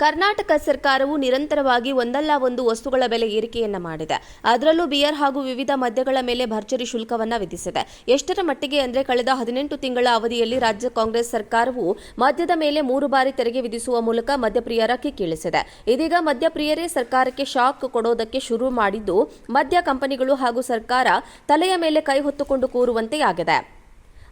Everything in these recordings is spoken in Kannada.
ಕರ್ನಾಟಕ ಸರ್ಕಾರವು ನಿರಂತರವಾಗಿ ಒಂದಲ್ಲ ಒಂದು ವಸ್ತುಗಳ ಬೆಲೆ ಏರಿಕೆಯನ್ನ ಮಾಡಿದೆ. ಅದರಲ್ಲೂ ಬಿಯರ್ ಹಾಗೂ ವಿವಿಧ ಮದ್ಯಗಳ ಮೇಲೆ ಭರ್ಜರಿ ಶುಲ್ಕವನ್ನ ವಿಧಿಸಿದೆ. ಎಷ್ಟರ ಮಟ್ಟಿಗೆ ಅಂದರೆ ಕಳೆದ ಹದಿನೆಂಟು ತಿಂಗಳ ಅವಧಿಯಲ್ಲಿ ರಾಜ್ಯ ಕಾಂಗ್ರೆಸ್ ಸರ್ಕಾರವು ಮದ್ಯದ ಮೇಲೆ ಮೂರು ಬಾರಿ ತೆರಿಗೆ ವಿಧಿಸುವ ಮೂಲಕ ಮದ್ಯಪ್ರಿಯರ ಕಿಕ್ಕಿಳಿಸಿದೆ ಇದೀಗ ಮದ್ಯಪ್ರಿಯರೇ ಸರ್ಕಾರಕ್ಕೆ ಶಾಕ್ ಕೊಡೋದಕ್ಕೆ ಶುರು ಮಾಡಿದ್ದು ಮದ್ಯ ಕಂಪನಿಗಳು ಹಾಗೂ ಸರ್ಕಾರ ತಲೆಯ ಮೇಲೆ ಕೈ ಹೊತ್ತುಕೊಂಡು ಕೂರುವಂತೆ ಆಗಿದೆ.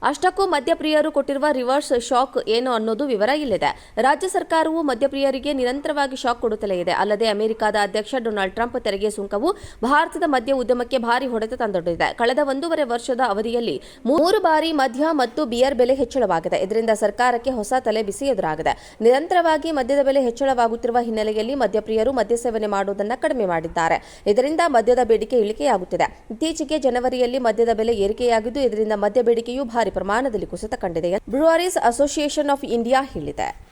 ಅಷ್ಟಕ್ಕೂ ಮದ್ಯಪ್ರಿಯರು ಕೊಟ್ಟಿರುವ ರಿವರ್ಸ್ ಶಾಕ್ ಏನು ಅನ್ನೋದು ವಿವರ ಇಲ್ಲಿದೆ. ರಾಜ್ಯ ಸರ್ಕಾರವು ಮದ್ಯಪ್ರಿಯರಿಗೆ ನಿರಂತರವಾಗಿ ಶಾಕ್ ಕೊಡುತ್ತಲೇ ಇದೆ. ಅಲ್ಲದೆ ಅಮೆರಿಕದ ಅಧ್ಯಕ್ಷ ಡೊನಾಲ್ಡ್ ಟ್ರಂಪ್ ತೆರಿಗೆ ಸುಂಕವು ಭಾರತದ ಮದ್ಯ ಉದ್ಯಮಕ್ಕೆ ಭಾರಿ ಹೊಡೆತ ತಂದೊಡ್ಡಿದೆ. ಕಳೆದ ಒಂದೂವರೆ ವರ್ಷದ ಅವಧಿಯಲ್ಲಿ ಮೂರು ಬಾರಿ ಮದ್ಯ ಮತ್ತು ಬಿಯರ್ ಬೆಲೆ ಹೆಚ್ಚಳವಾಗಿದೆ. ಇದರಿಂದ ಸರ್ಕಾರಕ್ಕೆ ಹೊಸ ತಲೆ ಬಿಸಿ ಎದುರಾಗಿದೆ. ನಿರಂತರವಾಗಿ ಮದ್ಯದ ಬೆಲೆ ಹೆಚ್ಚಳವಾಗುತ್ತಿರುವ ಹಿನ್ನೆಲೆಯಲ್ಲಿ ಮದ್ಯಪ್ರಿಯರು ಮದ್ಯ ಸೇವನೆ ಮಾಡುವುದನ್ನು ಕಡಿಮೆ ಮಾಡಿದ್ದಾರೆ. ಇದರಿಂದ ಮದ್ಯದ ಬೇಡಿಕೆ ಇಳಿಕೆಯಾಗುತ್ತಿದೆ. ಇತ್ತೀಚೆಗೆ ಜನವರಿಯಲ್ಲಿ ಮದ್ಯದ ಬೆಲೆ ಏರಿಕೆಯಾಗಿದ್ದು, ಇದರಿಂದ ಮದ್ಯ ಬೇಡಿಕೆಯೂ ಭಾರಿ ಪ್ರಮಾಣದಲ್ಲಿ ಕುಸಿತ ಕಂಡಿದೆ ಬ್ರೂವರೀಸ್ ಅಸೋಸಿಯೇಷನ್ ಆಫ್ ಇಂಡಿಯಾ ಹೇಳಿದೆ.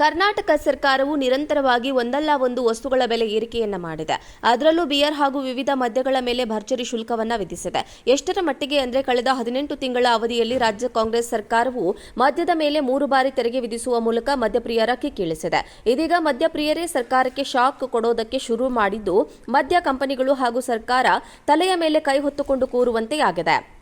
ಕರ್ನಾಟಕ ಸರ್ಕಾರವು ನಿರಂತರವಾಗಿ ಒಂದಲ್ಲ ಒಂದು ವಸ್ತುಗಳ ಬೆಲೆ ಏರಿಕೆಯನ್ನ ಮಾಡಿದೆ. ಅದರಲ್ಲೂ ಬಿಯರ್ ಹಾಗೂ ವಿವಿಧ ಮದ್ಯಗಳ ಮೇಲೆ ಭರ್ಜರಿ ಶುಲ್ಕವನ್ನ ವಿಧಿಸಿದೆ. ಎಷ್ಟರ ಮಟ್ಟಿಗೆ ಅಂದರೆ ಕಳೆದ ಹದಿನೆಂಟು ತಿಂಗಳ ಅವಧಿಯಲ್ಲಿ ರಾಜ್ಯ ಕಾಂಗ್ರೆಸ್ ಸರ್ಕಾರವು ಮದ್ಯದ ಮೇಲೆ ಮೂರು ಬಾರಿ ತೆರಿಗೆ ವಿಧಿಸುವ ಮೂಲಕ ಮದ್ಯಪ್ರಿಯರ ಕಿಕ್ಕಿಳಿಸಿದೆ ಇದೀಗ ಮದ್ಯಪ್ರಿಯರೇ ಸರ್ಕಾರಕ್ಕೆ ಶಾಕ್ ಕೊಡೋದಕ್ಕೆ ಶುರು ಮಾಡಿದ್ದು ಮದ್ಯ ಕಂಪನಿಗಳು ಹಾಗೂ ಸರ್ಕಾರ ತಲೆಯ ಮೇಲೆ ಕೈ ಹೊತ್ತುಕೊಂಡು ಕೂರುವಂತೆ ಆಗಿದೆ.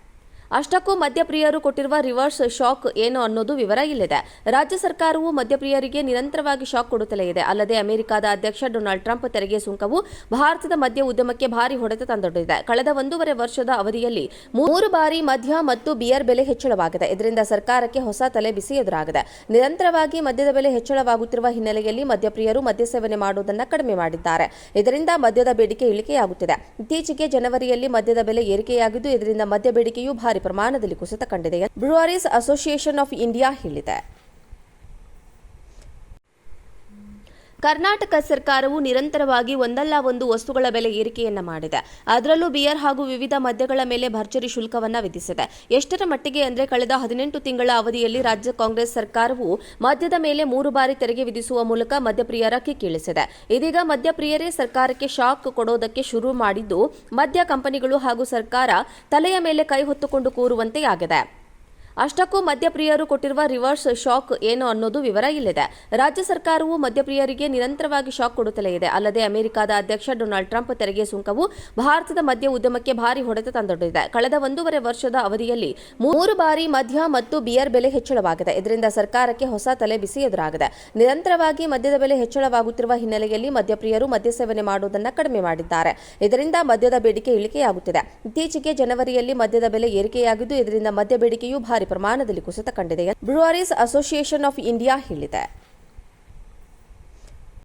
ಅಷ್ಟಕ್ಕೂ ಮದ್ಯಪ್ರಿಯರು ಕೊಟ್ಟಿರುವ ರಿವರ್ಸ್ ಶಾಕ್ ಏನು ಅನ್ನೋದು ವಿವರ ಇಲ್ಲಿದೆ. ರಾಜ್ಯ ಸರ್ಕಾರವು ಮದ್ಯಪ್ರಿಯರಿಗೆ ನಿರಂತರವಾಗಿ ಶಾಕ್ ಕೊಡುತ್ತಲೇ ಇದೆ. ಅಲ್ಲದೆ ಅಮೆರಿಕದ ಅಧ್ಯಕ್ಷ ಡೊನಾಲ್ಡ್ ಟ್ರಂಪ್ ತೆರಿಗೆ ಸುಂಕವು ಭಾರತದ ಮದ್ಯ ಉದ್ಯಮಕ್ಕೆ ಭಾರಿ ಹೊಡೆತ ತಂದೊಡ್ಡಿದೆ. ಕಳೆದ ಒಂದೂವರೆ ವರ್ಷದ ಅವಧಿಯಲ್ಲಿ ಮೂರು ಬಾರಿ ಮದ್ಯ ಮತ್ತು ಬಿಯರ್ ಬೆಲೆ ಹೆಚ್ಚಳವಾಗಿದೆ. ಇದರಿಂದ ಸರ್ಕಾರಕ್ಕೆ ಹೊಸ ತಲೆ ಬಿಸಿ ಎದುರಾಗಿದೆ. ನಿರಂತರವಾಗಿ ಮದ್ಯದ ಬೆಲೆ ಹೆಚ್ಚಳವಾಗುತ್ತಿರುವ ಹಿನ್ನೆಲೆಯಲ್ಲಿ ಮದ್ಯಪ್ರಿಯರು ಮದ್ಯ ಸೇವನೆ ಮಾಡುವುದನ್ನು ಕಡಿಮೆ ಮಾಡಿದ್ದಾರೆ. ಇದರಿಂದ ಮದ್ಯದ ಬೇಡಿಕೆ ಇಳಿಕೆಯಾಗುತ್ತಿದೆ. ಇತ್ತೀಚೆಗೆ ಜನವರಿಯಲ್ಲಿ ಮದ್ಯದ ಬೆಲೆ ಏರಿಕೆಯಾಗಿದ್ದು, ಇದರಿಂದ ಮದ್ಯ ಬೇಡಿಕೆಯೂ ಭಾರಿ ಪ್ರಮಾಣದಲ್ಲಿ ಕುಸಿತ ಕಂಡಿದೆ ಬ್ರೂವರೀಸ್ ಅಸೋಸಿಯೇಷನ್ ಆಫ್ ಇಂಡಿಯಾ ಹೇಳಿದೆ. ಕರ್ನಾಟಕ ಸರ್ಕಾರವು ನಿರಂತರವಾಗಿ ಒಂದಲ್ಲ ಒಂದು ವಸ್ತುಗಳ ಬೆಲೆ ಏರಿಕೆಯನ್ನ ಮಾಡಿದೆ. ಅದರಲ್ಲೂ ಬಿಯರ್ ಹಾಗೂ ವಿವಿಧ ಮದ್ಯಗಳ ಮೇಲೆ ಭರ್ಜರಿ ಶುಲ್ಕವನ್ನ ವಿಧಿಸಿದೆ. ಎಷ್ಟರ ಮಟ್ಟಿಗೆ ಅಂದರೆ ಕಳೆದ ಹದಿನೆಂಟು ತಿಂಗಳ ಅವಧಿಯಲ್ಲಿ ರಾಜ್ಯ ಕಾಂಗ್ರೆಸ್ ಸರ್ಕಾರವು ಮದ್ಯದ ಮೇಲೆ ಮೂರು ಬಾರಿ ತೆರಿಗೆ ವಿಧಿಸುವ ಮೂಲಕ ಮದ್ಯಪ್ರಿಯರ ಕಿಕ್ಕಿಳಿಸಿದೆ ಇದೀಗ ಮದ್ಯಪ್ರಿಯರೇ ಸರ್ಕಾರಕ್ಕೆ ಶಾಕ್ ಕೊಡೋದಕ್ಕೆ ಶುರು ಮಾಡಿದ್ದು ಮದ್ಯ ಕಂಪನಿಗಳು ಹಾಗೂ ಸರ್ಕಾರ ತಲೆಯ ಮೇಲೆ ಕೈ ಹೊತ್ತುಕೊಂಡು ಕೂರುವಂತೆ ಆಗಿದೆ. ಅಷ್ಟಕ್ಕೂ ಮದ್ಯಪ್ರಿಯರು ಕೊಟ್ಟಿರುವ ರಿವರ್ಸ್ ಶಾಕ್ ಏನು ಅನ್ನೋದು ವಿವರ ಇಲ್ಲಿದೆ. ರಾಜ್ಯ ಸರ್ಕಾರವು ಮದ್ಯಪ್ರಿಯರಿಗೆ ನಿರಂತರವಾಗಿ ಶಾಕ್ ಕೊಡುತ್ತಲೇ ಇದೆ. ಅಲ್ಲದೆ ಅಮೆರಿಕದ ಅಧ್ಯಕ್ಷ ಡೊನಾಲ್ಡ್ ಟ್ರಂಪ್ ತೆರಿಗೆ ಸುಂಕವು ಭಾರತದ ಮದ್ಯ ಉದ್ಯಮಕ್ಕೆ ಭಾರಿ ಹೊಡೆತ ತಂದೊಡ್ಡಿದೆ. ಕಳೆದ ಒಂದೂವರೆ ವರ್ಷದ ಅವಧಿಯಲ್ಲಿ ಮೂರು ಬಾರಿ ಮದ್ಯ ಮತ್ತು ಬಿಯರ್ ಬೆಲೆ ಹೆಚ್ಚಳವಾಗಿದೆ. ಇದರಿಂದ ಸರ್ಕಾರಕ್ಕೆ ಹೊಸ ತಲೆ ಬಿಸಿ ಎದುರಾಗಿದೆ. ನಿರಂತರವಾಗಿ ಮದ್ಯದ ಬೆಲೆ ಹೆಚ್ಚಳವಾಗುತ್ತಿರುವ ಹಿನ್ನೆಲೆಯಲ್ಲಿ ಮದ್ಯಪ್ರಿಯರು ಮದ್ಯ ಸೇವನೆ ಮಾಡುವುದನ್ನು ಕಡಿಮೆ ಮಾಡಿದ್ದಾರೆ. ಇದರಿಂದ ಮದ್ಯದ ಬೇಡಿಕೆ ಇಳಿಕೆಯಾಗುತ್ತಿದೆ. ಇತ್ತೀಚೆಗೆ ಜನವರಿಯಲ್ಲಿ ಮದ್ಯದ ಬೆಲೆ ಏರಿಕೆಯಾಗಿದ್ದು, ಇದರಿಂದ ಮದ್ಯ ಬೇಡಿಕೆಯೂ ಭಾರಿ ಪ್ರಮಾಣದಲ್ಲಿ ಕುಸಿತ ಕಂಡಿದೆ ಬ್ರೂವರೀಸ್ ಅಸೋಸಿಯೇಷನ್ ಆಫ್ ಇಂಡಿಯಾ ಹೇಳಿದೆ.